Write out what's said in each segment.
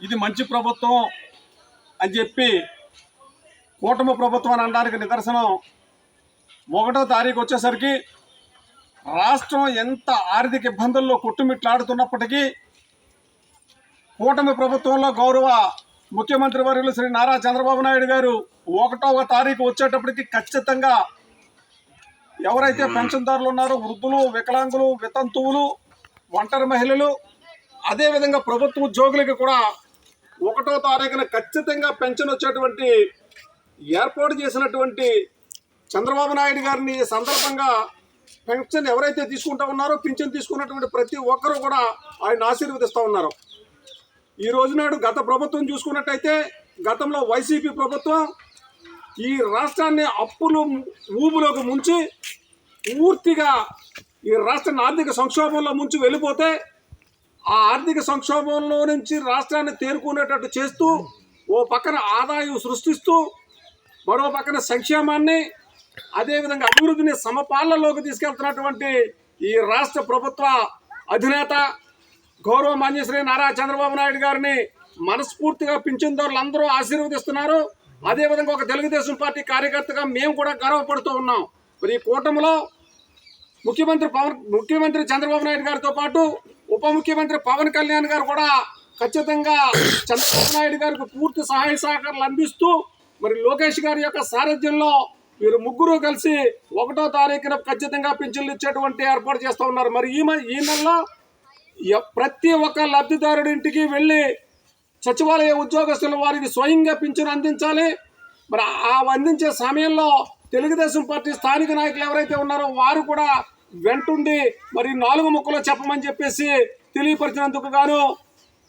ఇది మంచి ప్రభుత్వం అని చెప్పి కూటమి ప్రభుత్వం అని అనడానికి నిదర్శనం ఒకటో తారీఖు వచ్చేసరికి రాష్ట్రం ఎంత ఆర్థిక ఇబ్బందుల్లో కొట్టుమిట్లాడుతున్నప్పటికీ కూటమి ప్రభుత్వంలో గౌరవ ముఖ్యమంత్రి వర్యులు శ్రీ నారా చంద్రబాబు నాయుడు గారు ఒకటవ తారీఖు వచ్చేటప్పటికి ఖచ్చితంగా ఎవరైతే పెన్షన్దారులు ఉన్నారో వృద్ధులు వికలాంగులు వితంతువులు ఒంటరి మహిళలు అదేవిధంగా ప్రభుత్వ ఉద్యోగులకి కూడా ఒకటో తారీఖున ఖచ్చితంగా పెన్షన్ వచ్చేటువంటి ఏర్పాటు చేసినటువంటి చంద్రబాబు నాయుడు గారిని సందర్భంగా పెన్షన్ ఎవరైతే తీసుకుంటా ఉన్నారో పింఛన్ తీసుకున్నటువంటి ప్రతి ఒక్కరూ కూడా ఆయన ఆశీర్వదిస్తూ ఉన్నారు. ఈ రోజు నాడు గత ప్రభుత్వం చూసుకున్నట్టయితే గతంలో వైసీపీ ప్రభుత్వం ఈ రాష్ట్రాన్ని అప్పులు ఊబులోకి ముంచి పూర్తిగా ఈ రాష్ట్రాన్ని ఆర్థిక సంక్షోభంలో ముంచి వెళ్ళిపోతే ఆ ఆర్థిక సంక్షోభంలో నుంచి రాష్ట్రాన్ని తేరుకునేటట్టు చేస్తూ ఓ పక్కన ఆదాయం సృష్టిస్తూ మరో పక్కన సంక్షేమాన్ని అదేవిధంగా అభివృద్ధిని సమపాలనలోకి తీసుకెళ్తున్నటువంటి ఈ రాష్ట్ర ప్రభుత్వ అధినేత గౌరవ మాన్యశ్రీ నారా చంద్రబాబు నాయుడు గారిని మనస్ఫూర్తిగా పింఛన్దారులు అందరూ ఆశీర్వదిస్తున్నారు. అదేవిధంగా ఒక తెలుగుదేశం పార్టీ కార్యకర్తగా మేము కూడా గర్వపడుతూ ఉన్నాం. మరి ఈ కూటమిలో ముఖ్యమంత్రి పవన్ ముఖ్యమంత్రి చంద్రబాబు నాయుడు గారితో పాటు ఉప ముఖ్యమంత్రి పవన్ కళ్యాణ్ గారు కూడా ఖచ్చితంగా చంద్రబాబు నాయుడు గారికి పూర్తి సహాయ సహకారాలు అందిస్తూ మరి లోకేష్ గారి యొక్క సారథ్యంలో వీరు ముగ్గురు కలిసి ఒకటో తారీఖున ఖచ్చితంగా పింఛన్లు ఇచ్చేటువంటి ఏర్పాటు చేస్తూ ఉన్నారు. మరి ఈ మ- ఈ నెలలో ప్రతి ఒక్క లబ్ధిదారుడి ఇంటికి వెళ్ళి సచివాలయ ఉద్యోగస్తుల వారికి స్వయంగా పింఛను అందించాలి. మరి ఆ అందించే సమయంలో తెలుగుదేశం పార్టీ స్థానిక నాయకులు ఎవరైతే ఉన్నారో వారు కూడా వెంటుండి మరి నాలుగు ముక్కలో చెప్పమని చెప్పేసి తెలియపరిచినందుకు గాను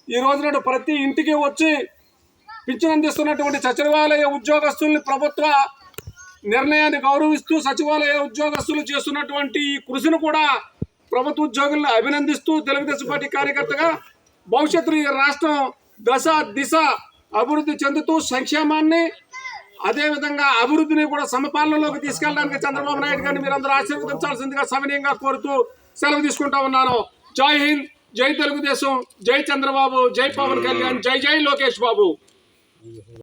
ఈ రోజు నాడు ప్రతి ఇంటికి వచ్చి పింఛను అందిస్తున్నటువంటి సచివాలయ ఉద్యోగస్తుల్ని ప్రభుత్వ నిర్ణయాన్ని గౌరవిస్తూ సచివాలయ ఉద్యోగస్తులు చేస్తున్నటువంటి ఈ కృషిని కూడా ప్రభుత్వ ఉద్యోగులను అభినందిస్తూ తెలుగుదేశం పార్టీ కార్యకర్తగా భవిష్యత్తులో ఈ రాష్ట్రం దశ దిశ అభివృద్ధి చెందుతూ సంక్షేమాన్ని అదేవిధంగా అభివృద్ధిని కూడా సమపాలనలోకి తీసుకెళ్ళడానికి చంద్రబాబు నాయుడు గారిని మీరందరూ ఆశీర్వదించాల్సిందిగా సవినయంగా కోరుతూ సెలవు తీసుకుంటా ఉన్నాను. జై హింద్ జై తెలుగుదేశం జై చంద్రబాబు జై పవన్ కళ్యాణ్ జై జై లోకేష్ బాబు.